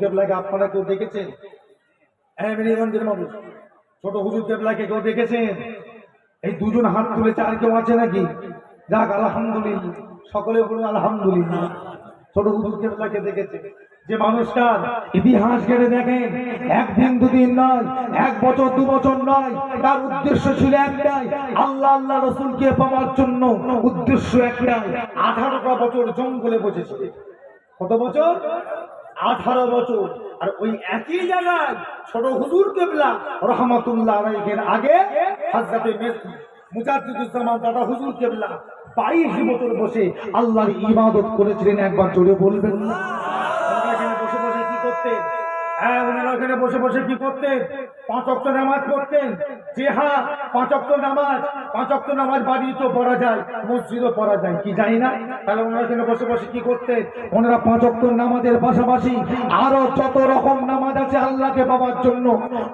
কেবলাকে আপনারা কেউ দেখেছেন? হ্যাঁ ছোট হুজুর কেবলাকে কেউ দেখেছেন? এই দুজন হাত তুলেছে আর কেউ আছে নাকি? যাক, আলহামদুলিল্লাহ। সকলে বলুন আলহামদুলিল্লাহ। ছোট হুজুর কেবলাকে দেখেছে যে মানুষটার ইতিহাস ঘেটে দেখেন একদিন দুদিন নয়, এক বছর দু বছর নয়, তার উদ্দেশ্য ছিল একটাই, আল্লাহ আল্লাহ রসুলকে পাওয়ার জন্য উদ্দেশ্য একটাই। আঠারোটা বছর জঙ্গলে বসেছিল কত বছর? আঠারো বছর। আর ওই একই জায়গায় ছোট হুজুর কেবলা রহমতুল্লাহ আলাইহির আগে হাজরাতে মুজাদ্দিদুজ্জামান দাদা হুজুর কেবলা বাইশ বছর বসে আল্লাহর ইবাদত করেছিলেন। একবার জোরে বলবেন না। এখানে বসে বসে কি করতেন? হ্যাঁ ওনারা ওখানে বসে বসে কি করতেন? পাঁচ অক্ট নামাজ পড়তেন। যে হ্যাঁ পাঁচ অক্ট নামাজ, পাঁচ অক্ট নামাজ তো পড়া যায়, মসজিদও পড়া যায়, কি জানি না? তাহলে ওনারা এখানে বসে বসে কি করতেন? ওনারা পাঁচ অক্ট নামাজের পাশাপাশি আরও যত রকম নামাজ আছে আল্লাহকে পাওয়ার জন্য,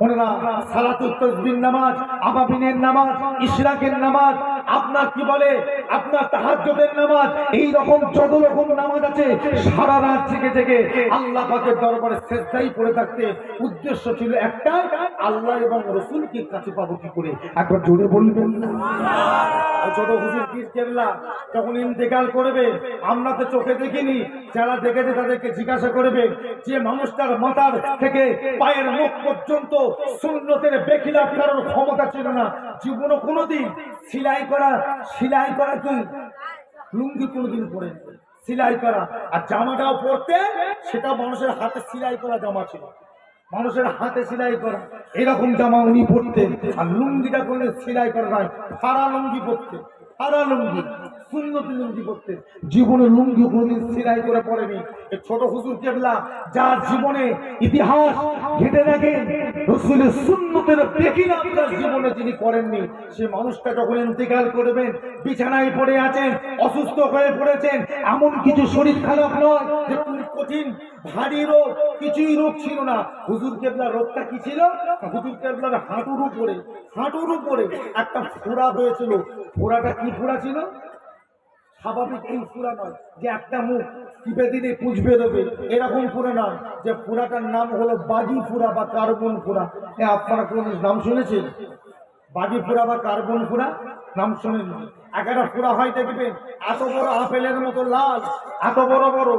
ওনারা সালাতুল নামাজ, আবাবিনের নামাজ, ইশরাকের নামাজ, আপনার কি বলে, আপনার তাহাজ্জুদের নামাজ, এই রকম যত রকম নামাজ আছে, সারা রাত জেগে থেকে আল্লাহ পাকের দরবারে সেজদাই পড়ে থাকতে উদ্দেশ্য ছিল একটাই আল্লাহ এবং রসুলকে কাছে পাবো কি করে? একবার জোরে বলবেন। ছোট হুজুর যখন ইন্তেকাল করবে, আমরা তো চোখে দেখিনি, যারা দেখেছে তাদেরকে জিজ্ঞাসা করবে যে, মানুষটার মাথার থেকে পায়ের মুখ পর্যন্ত সুন্নতের বেখিলাপ ক্ষমতা ছিল না। জীবনে কোনোদিন সিলাই করা সিলাই করা কি? লুঙ্গি কোনোদিন পরে সিলাই করা। আর জামাটাও পরতে সেটা মানুষের হাতে সিলাই করা জামা ছিল। মানুষের হাতে সেলাই করা। এরকম জামা উনি পরতেন। আর লুঙ্গিটা করলে সেলাই করা নয়, ফাড়া লুঙ্গি পরতেন। ফাড়া লুঙ্গি লুঙ্গি জীবনে লুঙ্গি করে পড়েনি ছোট হুজুর কেবলা যার জীবনে ইতিহাস ঘেটে দেখেন, রসুলের জীবনে করেননি। সে মানুষটা যখন ইন্তেকাল করবেন, বিছানায় পড়ে আছেন, অসুস্থ হয়ে পড়েছেন, এমন কিছু শরীর খারাপ নয় কঠিন, ভারী রোগ, কিছুই রোগ ছিল না। হুজুর কেবলার রোগটা কি ছিল? হুজুর কেবলার হাঁটুর উপরে হাঁটুর উপরে একটা ফোড়া হয়েছিল। ফোড়াটা কি ফোড়া ছিল? স্বাভাবিক এই ফুরা নয় যে একটা মুখ টিপে দিলে পুষবে দেবে এরকম ফুরা নয়। যে ফুরাটার নাম হলো বাজি ফুরা বা কার্বন ফুরা হ্যাঁ আপনারা কোন নাম শুনেছেন? বাজি ফুরা বা কার্বন ফুরা? নাম শোনেন একটা ফুরা হয় দেখবেন, এত বড় আপেলের মতো লাল, এত বড় বড়,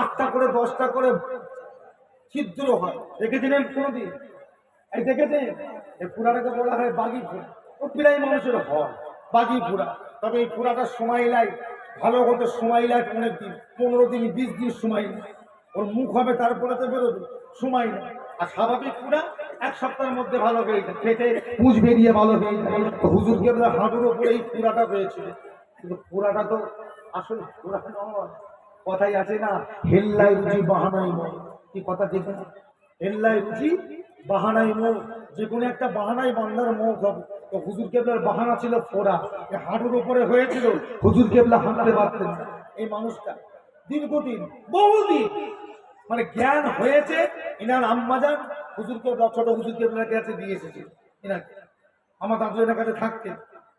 আটটা করে, দশটা করে ছিদ্র হয়। দেখেছিলেন কোনোদিন? এই দেখেছেন? এই ফুরাটাকে বলা হয় বাগি ফুরা। ও প্রায় মানুষের হয় বাগি ফুরা। তবে এই ফুরাটার সময় লাগে ভালো হতে সময় লাগে অনেক দিন, পনেরো দিন, বিশ দিন সময় নেয়। ওর মুখ হবে, তারপরে তো বেরোবে, সময় নেই আর স্বাভাবিক ফুরা এক সপ্তাহের মধ্যে ভালো হয়ে যায়। খেতে পুঁজ বেরিয়ে ভালো হয়ে যায়। তো হুজুর কেবলা হাঁটুর ওপরে এই ফুরাটা হয়েছিল। কিন্তু পুরাটা তো আসলে কথাই আছে না, হেল্লাই রুচি বাহানাই নয় কি কথা দেখুন হেল্লাই রুচি বাহানাই মুখ যে কোনো একটা বাহানাই বান্দার মুখ হবে। তো হুজুর কেবলার বাহানা ছিল ফোড়া। হাঁটুর উপরে হয়েছিল। হুজুর কেবলা হাঁটতে পারতেন এই মানুষটা দীর্ঘদিন বহুদিন মানে জ্ঞান হয়েছে, ইনার আম্মাজান হুজুরকে ছোট হুজুর কেবলার কাছে দিয়ে এসেছে। ইনাকে আমার দাদুজনের কাছে থাকতেন,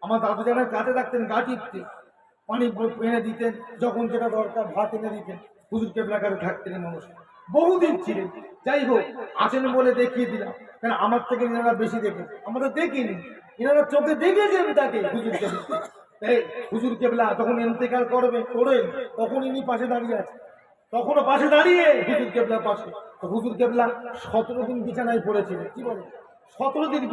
আমার দাদুজনের কাছে থাকতেন, গা টিপতেন পানি এনে দিতেন, যখন যেটা দরকার ভাত এনে দিতেন হুজুর কেবলাকারে থাকতেন এই মানুষ। বহুদিন ছিলেন, যাই হোক আছেন বলে দেখিয়ে দিলাম। কেন আমার থেকে এনারা বেশি দেখে আমরা দেখিনি। এনারা চোখে দেখেছেন তাকে হুজুর কেবলা হুজুর কেবলা যখন ইন্তেকাল করবে করেন তখন ইনি পাশে দাঁড়িয়ে আছে তখনও পাশে দাঁড়িয়ে হুজুর কেবলার পাশে। হুজুর কেবলা সতেরো দিন বিছানায় পড়েছিলেন। কি বলে সতেরো দিন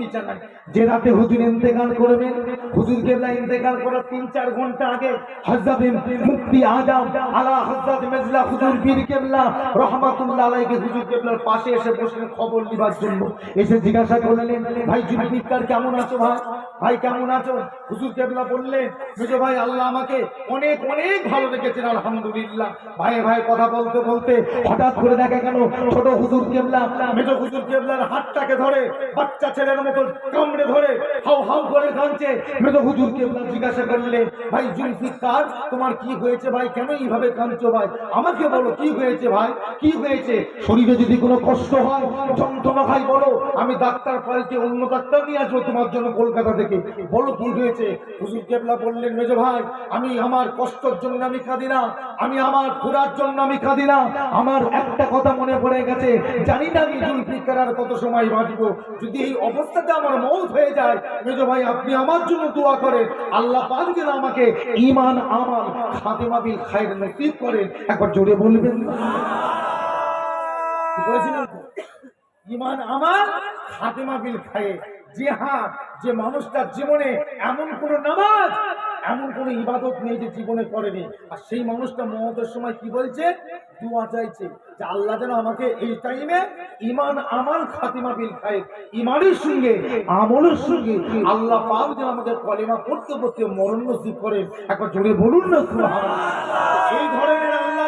যে রাতে হুজুর ইন্তেকাল করবেন, হুজুর কেবলা ইন্তেকাল করার তিন, চার ঘণ্টা আগে হযরত মুফতি আজম আলা হযরত মেজলা হুজুর কেবলা রহমাতুল্লাহ আলাইহি হুজুর কেবলার পাশে এসে বসলেন খবর জন্য। এসে জিজ্ঞাসা করলেন, ভাই জুলফিকার কেমন আছো ভাই? ভাই, কেমন আছো? হুজুর কেবলা বললেন মেজো ভাই, আল্লাহ আমাকে অনেক অনেক ভালো রেখেছেন আলহামদুলিল্লাহ। ভাই ভাই, কথা বলতে বলতে হঠাৎ করে দেখা গেল, ছোট হুজুর কেবলা, মেজো হুজুর কেবলার হাতটাকে ধরে বাচ্চা ছেলের মতো কামড়ে ধরে, হাউ হাউ করে কাঁদছে। মেজ হুজুর কেবলা জিজ্ঞাসা করলেন, ভাই জুলফিকার তোমার কি হয়েছে ভাই? কেন এইভাবে কাঁদছো ভাই? আমাকে বলো, কি হয়েছে ভাই? কি হয়েছে? শরীরে যদি কোনো কষ্ট হয়, যন্ত্রণা হয়, বলো। আমি ডাক্তার পাইতে অন্য ডাক্তার নিয়ে আসব তোমার জন্য কলকাতা থেকে। বলো কি হয়েছে? হুজুর কেবলা বললেন, মেজ ভাই, আমি আমার কষ্টের জন্য আমি কাঁদি না। আমি আমার ঘোরার জন্য আমি কাঁদি না। আমার একটা কথা মনে পড়ে গেছে। জানি না আমি জুলফিকার আর কত সময় বাঁচবো। যদি এই অবস্থাতে আমার মৌত হয়ে যায়, মেজ ভাই, আপনি আমার জন্য দোয়া করেন। আল্লাহ পাক যেন আমাকে ইমান আমার খাতেমা বিল খায়ের নসিব করেন। একবার জোরে বলবেন। বলেছিলেন? ইমান আমার খাতেমা বিল খায়ে যে হ্যাঁ যে মানুষটার জীবনে এমন কোন নামাজ এমন কোনো ইবাদত নেই যে জীবনে করেনি। আর সেই মানুষটা মহতের সময় কি বলছে? দোয়া চাইছে যে আল্লাহ যেন আমাকে এই টাইমে ইমান আমার খাতিমা বিল খায় ইমানের সঙ্গে, আমলের সঙ্গে। আল্লাহ পাক যেন আমাদের কলেমা পড়তে পড়তে মরণ নসিব করেন। একবার জোরে বলুন না। এই ধরনের আল্লাহর ওলি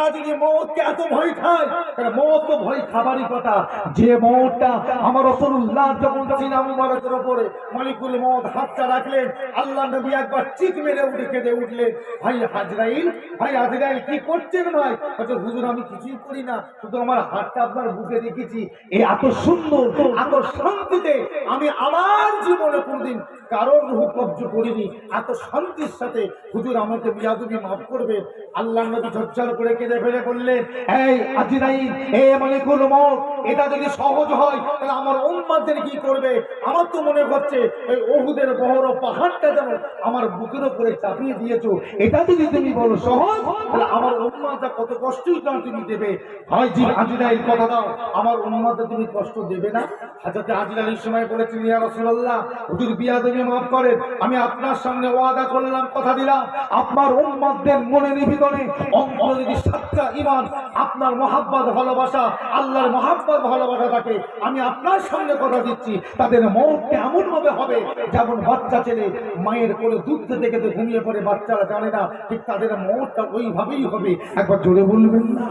তারা যদি মৌতকে এত ভয় খায়। তাহলে মৌত তো ভয় খাবারই কথা। যে মৌতটা আমার রসুল্লাহ যখন সিনা মুবারকের ওপরে মালিকুল মৌত হাতটা রাখলেন, আল্লাহ নবী একবার চিক মেরে উঠে কেঁদে উঠলেন, ভাই হাজরাইল ভাই হাজরাইল কি করছেন ভাই? বলছে, হুজুর, আমি কিছুই করি না, শুধু আমার হাতটা আপনার বুকে রেখেছি। এই এত সুন্দর, এত শান্তিতে আমি আমার জীবনে কোনদিন কারোর রূহ কব্জ করিনি। এত শান্তির সাথে হুজুর আমাকে বিয়াদুবি মাফ করবে আল্লাহ নবী ঝরঝর করে কেঁদে ফেলে বললেন এই আজিরাইল, এ মালিকুল মউত এটা যদি সহজ হয়, তাহলে আমার উম্মাদের কি করবে? আমার তো মনে হচ্ছে, এই ওহুদের বড় পাহাড়টা যেন আমার বুকের উপরে চাপিয়ে দিয়েছ, এটা যদি তুমি বলো সহজ, তাহলে আমার উম্মাদটা কত কষ্টই না তুমি দেবে। হয় জি আজিরাইল, কথা দাও। আমার উম্মাদে তুমি কষ্ট দেবে না? হাজরতে আজিরাইলের সময় বলেছেন, ইয়া রাসূলুল্লাহ, হুজুর বিয়াদবি মাফ করেন, আমি আপনার সামনে ওয়াদা করলাম, কথা দিলাম। আপনার উম্মাদদের মনে নিবেদনে অন্তরে যদি সাতটা ইমান, আপনার মহাব্বত, ভালোবাসা, আল্লাহর মহাব্বত, ভালোবাসা থাকে। আমি আপনার সঙ্গে কথা দিচ্ছি, তাদের মত এমন ভাবে হবে যেমন বাচ্চা ছেলে মায়ের কোলে দুধ খেতে খেতে ঘুমিয়ে পড়ে, বাচ্চারা জানে না, ঠিক তাদের মতটা ওইভাবেই হবে। একবার জোরে বলবেন না।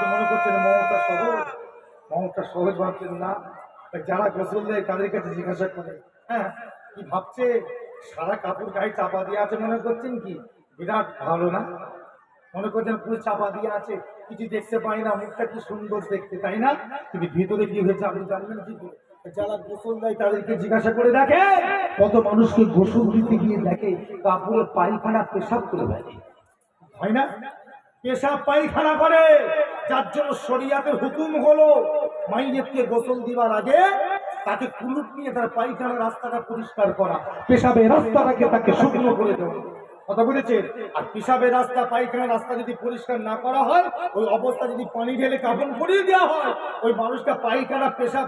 তো মনে করছেন মমতা সহজ? মমতা সহজ ভাবছেন না? যারা গোসল দেয়, তাদের কাছে জিজ্ঞাসা করে হ্যাঁ কি ভাবছে? সারা কাপড় গায়ে চাপা দিয়ে আছে মনে করছেন কি? বিরাট ভালো না? মনে করছেন পুরো চাপা দিয়ে আছে, কিছু দেখতে পাই না, মুখটা কি সুন্দর দেখতে, তাই না? কিন্তু ভিতরে কি হয়েছে আপনি জানবেন কি যারা গোসল দেয় তাদেরকে জিজ্ঞাসা করে দেখে। কত মানুষকে গোসল দিতে গিয়ে দেখে কাপড়ের পায়খানা পেশাব করে দেয় হয় না? পেশাব পায়খানা করে। যার জন্য শরিয়াতের হুকুম হলো মাইয়েতকে গোসল দিবার আগে তাকে কুলুপ নিয়ে তার পায়খানা রাস্তাটা পরিষ্কার করা। পেশাবের রাস্তাটাকে তাকে শুকনো করে দেওয়া। কথা বুঝেছেন আর পিসাবের রাস্তা পায়খানা রাস্তা যদি পরিষ্কার না করা হয়, ওই অবস্থা যদি পানি ঢেলে কাপড় পরিয়ে দেওয়া হয়, ওই মানুষটা পায়খানা, পেশাব,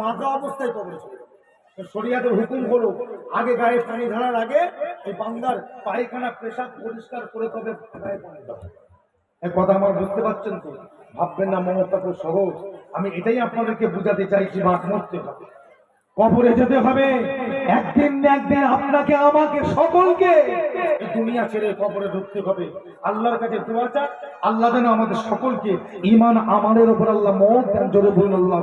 মাজা অবস্থায় কবরে চলে। হুকুম হলো, আগে গায়ে পানি ঢালার আগে এই বান্দার পায়খানা, পেশাব পরিষ্কার করে তবে গায়ে পানি এই কথা আমার বুঝতে পারছেন তো? ভাববেন না, মমতা তো সহজ। আমি এটাই আপনাদেরকে বুঝাতে চাইছি মরতে হবে কবরে যেতে হবে। একদিন না একদিন আপনাকে, আমাকে, সকলকে দুনিয়া ছেড়ে কবরে ঢুকতে হবে। আল্লাহর কাছে দোয়া চাই। আল্লাহ যেন আমাদের সকলকে ইমান আমাদের উপর আল্লাহ মত জোরে বলুন আল্লাহ